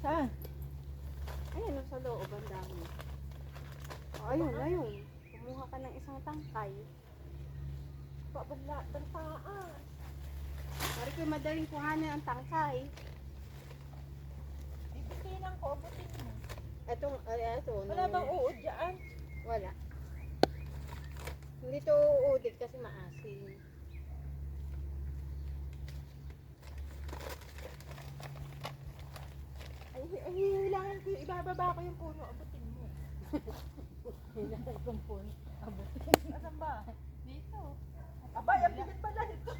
Saan? Ayun, nasa loob, ang dami. O, ayun, ayun. Kumuha ka ng isang tangkay. Pabagla, ng taas. Pari ko madaling kuhanin ang tangkay. Bibitinan ko, abutin mo. Etong, ay, eto. Wala bang uod dyan? Wala. Hindi to uudit kasi maasim. Ay, ay, kailangan ko, ibababa ko yung puno, abutin mo. Kailangan kong puno, abutin. Asan ba? Dito. Aba, yung bigat pala ito.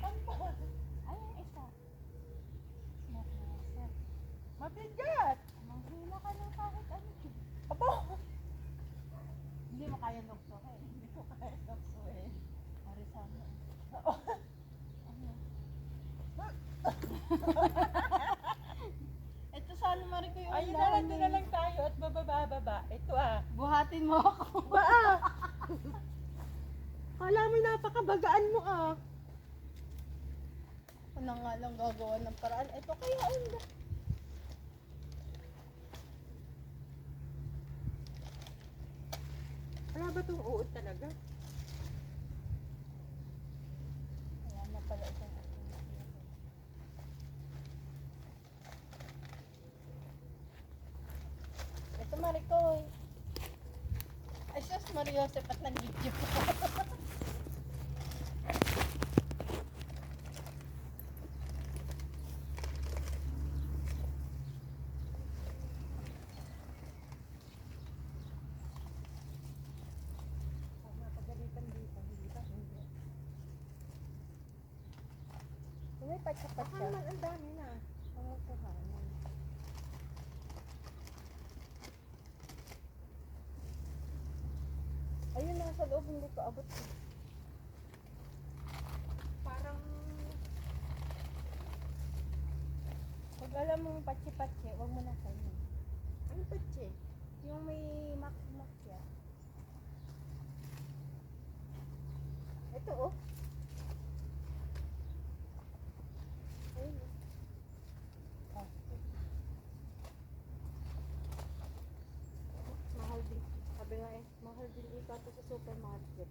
Ano ba? Ay, ang isa. Mabigat. Manghila ka ng kahit ano. Aba. Hindi mo kaya luksohin. Hindi ko kaya taksuhin. Horizontal. Oo. Ano? Ito sana Mariko yung Ayun na lang, doon na lang tayo at bababa-baba. Ito Buhatin mo ako. Ba ah. Kala mo napakabagaan mo ah. Ako na nga lang gagawa ng paraan. Ito kaya ang Wala ba itong uod talaga? Ayan na pala isang Ito Marikoy. Ay, sus, Mariosep at nag-video. May. Baka naman ang dami na. Pangukuhanan. Ayun, nasa loob hindi ko abot. Parang Pag alam mo patsi-patsi, huwag mo na kayo. ano siya? Yung may mak-mak siya. Ito oh. Ayun oh. Mahal din. Sabi nga eh, ito sa supermarket.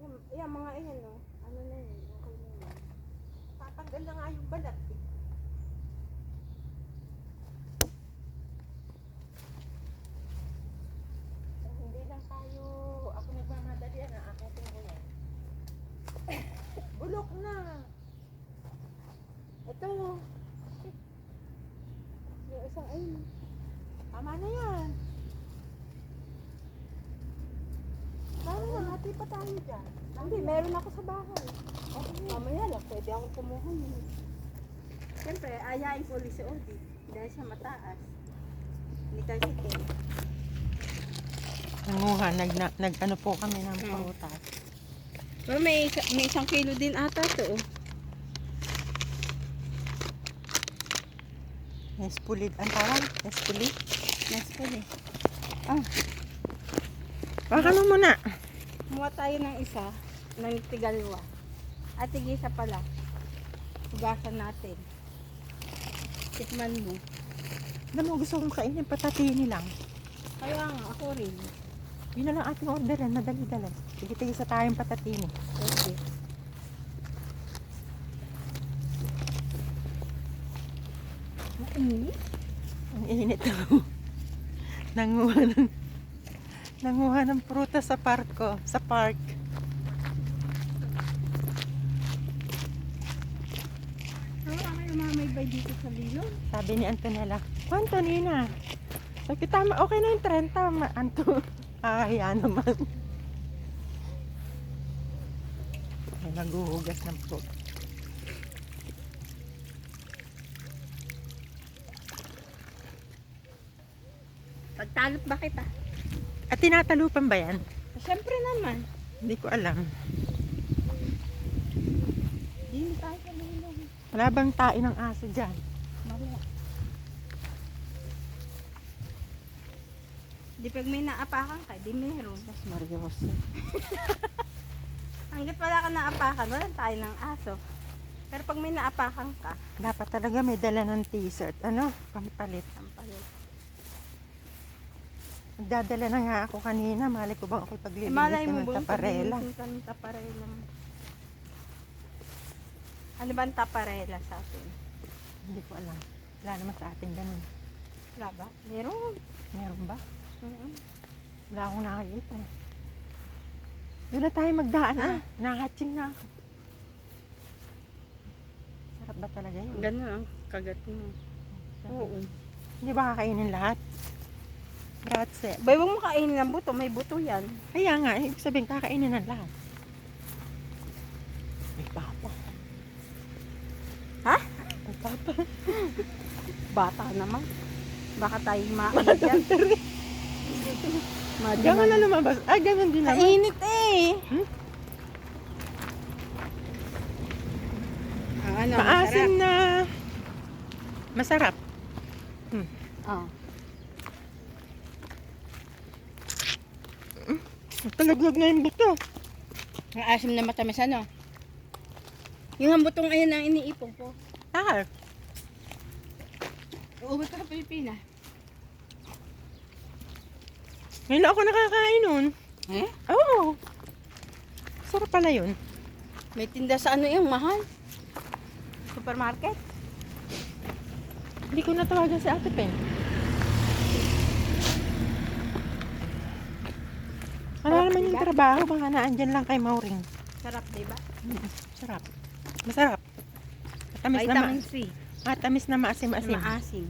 Yan, yan mga iyan no. Ano na yun, okay na yun. Tatanggal na nga yung balat eh. Hindi lang tayo, ako nagmamadali yan, ang aking tingin Bulok na. Ito. Yung isang ayun. Tama na yan. Hati pa tayo dyan. Hindi, meron ako sa bahay. Mamaya lang, pwede ako kumuha yun. Siyempre, ayain ko ulit si Odi. Dahil siya mataas. Hindi kasi ito. Nanguha, nag, nag, nag ano po kami ng Hmm. prutas. Pero may, may isang kilo din ata to. oh. Espulid, ang tawag? Espulid? Mas pwede. Baka ano muna. Kumuha tayo ng isa, ng tigalwa. At tigisa pala. Hugasan natin. Tikman mo. Alam mo, gusto kong kainin patatini lang. Kaya nga, ako rin. Yun na lang ating orderan, madali-dali. Sige-tigil sa tayong patatini. Pwede. Mainit? Ang init ako. Nanguha ng, nanguha ng prutas sa parko, sa park. Kayo mamaybay dito sa bilog. Sabi ni Antonella, "Oh, Antonina, sabi tama, okay na yung 30, ma Anto, ah, naman. Ay, naghuhugas ng fruit. Pagtalot ba kita? At tinatalupan ba yan? Siyempre naman. Hindi ko alam. Hindi tayo sa bilog. Wala bang tae ng aso dyan? Wala. Di pag may naapakan ka, di meron. Marioso. Hanggat wala ka naapakan, wala tayo ng aso. Pero pag may naapakan ka, Dapat talaga may dala ng t-shirt. Ano? Pampalit. ang palit. Nagdadala na nga ako kanina. Mali ko bang ako'y Eh, paglilinis malay mo ng taparela. ka ng taparela mo? Ano ba ang taparela sa atin? Hindi ko alam. Wala naman sa atin ganun. Wala ba? Meron. Meron ba? Mm-mm. Wala akong nakikita. eh. Doon na tayo magdaan ah. Nakatsing na ako. Sarap ba talaga yun? Ganun ang kagat mo. Oo. Hindi ba kakainin lahat? Grazie. Bay, huwag mo kainin ng buto. May buto yan. Kaya nga, ibig sabihin kakainin ng lahat. May papa. Ha? May papa. Bata naman. Baka tayo maangat yan. Diyan ka na lumabas. Ah, ganun din naman. Kainit eh. Hmm? Ang ano, Maasim na. Masarap. Oh. Talaglag na yung buto. Ang asim na matamis ano. Yung hambutong ayun ang iniipon ko. Ah, Uuwi ka sa Pilipinas. ngayon ako nakakain nun. Eh? Oo. Sarap pala yun. May tinda sa ano yung mahal. Supermarket. Hindi ko natawagan si Ate Pen. Yung trabaho. Baka naandyan lang kay Mauring. Sarap, di ba? Mm, Sarap. Masarap. Matamis na, ma C. matamis na maasim-asim. Maasim.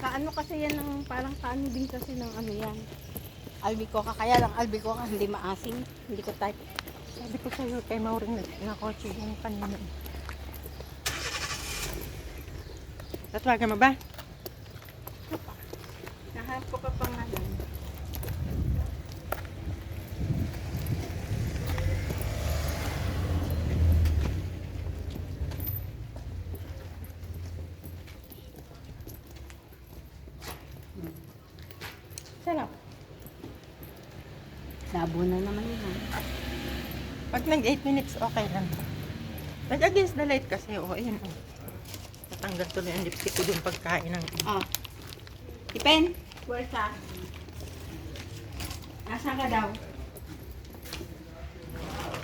Kaano kasi yan ng parang kaano din kasi ng ano yan. Albicoca kaya lang albicoca hindi maasim. Hindi ko type. Sabi ko sa'yo kay Mauring na, na kotse yung kanina. Tatawagan mo ba? Nahanap ko pa pangalan. Sarap. Labo na naman yan. Pag nag 8 minutes, okay lang. Nag against the light kasi, oh, ayun, oh. Natanggal tuloy ang lipstick ko dun pagkain ng... Ah. Ipen, ka? Nasaan ka daw?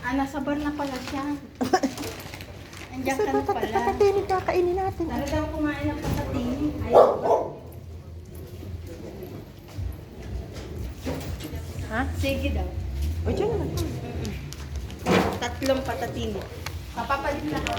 Ah, nasa bar na pala siya. Andiyan ka na pala. Patatinig kakainin natin. Tara daw kumain ng patatini. Ayaw? Ha? Sige daw. O, dyan naman. Tatlong patatini. Papapalit na ako.